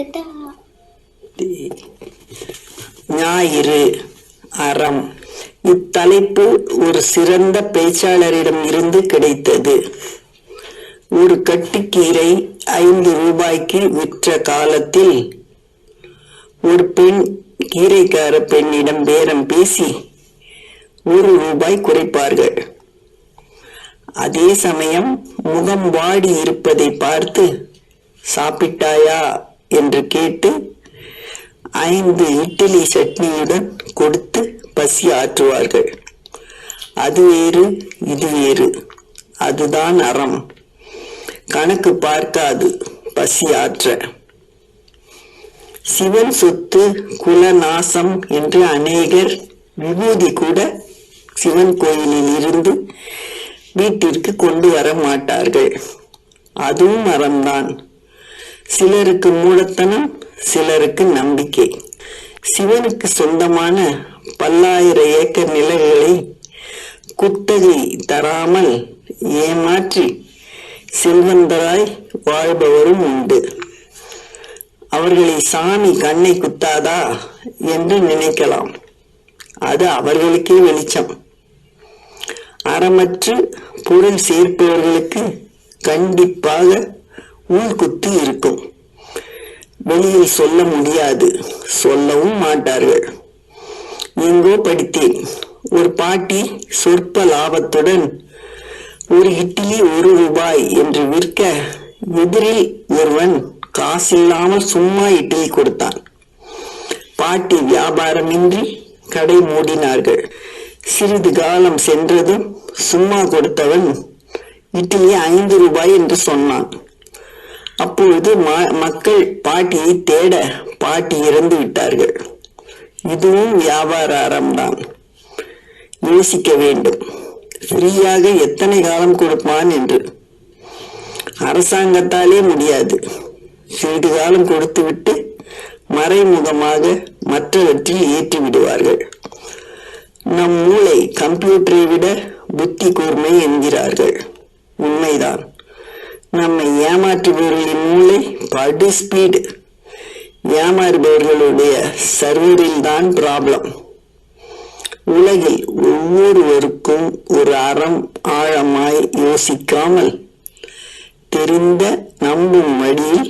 கேக்குதா ஞாயிறு அறம். இத்தலைப்பு ஒரு சிறந்த பேச்சாளரிடம் இருந்து கிடைத்தது. ஒரு கட்டுக்கீரை ஐந்து ரூபாய்க்கு விற்ற காலத்தில் ஒரு பெண் கீரைக்கார பெண்ணிடம் பேரம் பேசி ஒரு ரூபாய் குறைப்பார்கள். அதே சமயம் முகம் வாடி இருப்பதை பார்த்து சாப்பிட்டாயா? என்று கேட்டு ஐந்து இட்லி சட்னியுடன் கொடுத்து பசி ஆற்றுவார்கள். அது வேறு இது வேறு. அதுதான் அறம். கணக்கு பார்க்காது பசி ஆற்ற. சிவன் சொத்து குல நாசம் என்று அநேகர் விபூதி கூட சிவன் கோயிலில் இருந்து வீட்டிற்கு கொண்டு வர மாட்டார்கள். அதுவும் அறம்தான். சிலருக்கு மூடத்தனம் சிலருக்கு நம்பிக்கை. சிவனுக்கு சொந்தமான பல்லாயிரம் ஏக்கர் நிலங்களை குத்தகை தராமல் ஏமாற்றி செல்வந்தராய் வாழ்பவரும் உண்டு. அவர்களை சாமி கண்ணை குத்தாதா என்று நினைக்கலாம். அது அவர்களுக்கே வெளிச்சம். அறமற்று பொருள் சேர்ப்பவர்களுக்கு கண்டிப்பாக உள்குத்து இருக்கும். வெளியில் சொல்ல முடியாது. சொல்லவும் மாட்டார்கள். எங்கோ படித்தேன். ஒரு பாட்டி சொற்ப லாபத்துடன் ஒரு இட்லி ஒரு ரூபாய் என்று விற்க எதிரில் ஒருவன் காசு இல்லாமல் சும்மா இட்லி கொடுத்தான். பாட்டி வியாபாரமின்றி கடை மூடினார்கள். சிறிது காலம் சென்றதும் சும்மா கொடுத்தவன் இட்லி ஐந்து ரூபாய் என்று சொன்னான். அப்பொழுது ம- மக்கள் பாட்டியை தேட பாட்டி இறந்து விட்டார்கள். இதுவும் வியாபார அறம்தான். யோசிக்க வேண்டும். ஃப்ரீயாக எத்தனை காலம் கொடுப்பான் என்று. அரசாங்கத்தாலே முடியாது. சிறிது காலம் கொடுத்துவிட்டு மறைமுகமாக மற்றவற்றில் ஏற்றி விடுவார்கள் நம் மூளை கம்ப்யூட்டரை விட புத்தி கூர்மை என்கிறார்கள். உண்மைதான். ஏமாற்றுபவர்களின் மூளை படு ஸ்பீடு ஏமாறுபவர்களுடைய சர்வரில் தான் ப்ராப்ளம் உலகில் ஒவ்வொருவருக்கும் ஒரு அறம் ஆழமாய் யோசிக்காமல் தெரிந்த நம்பும் வழியில்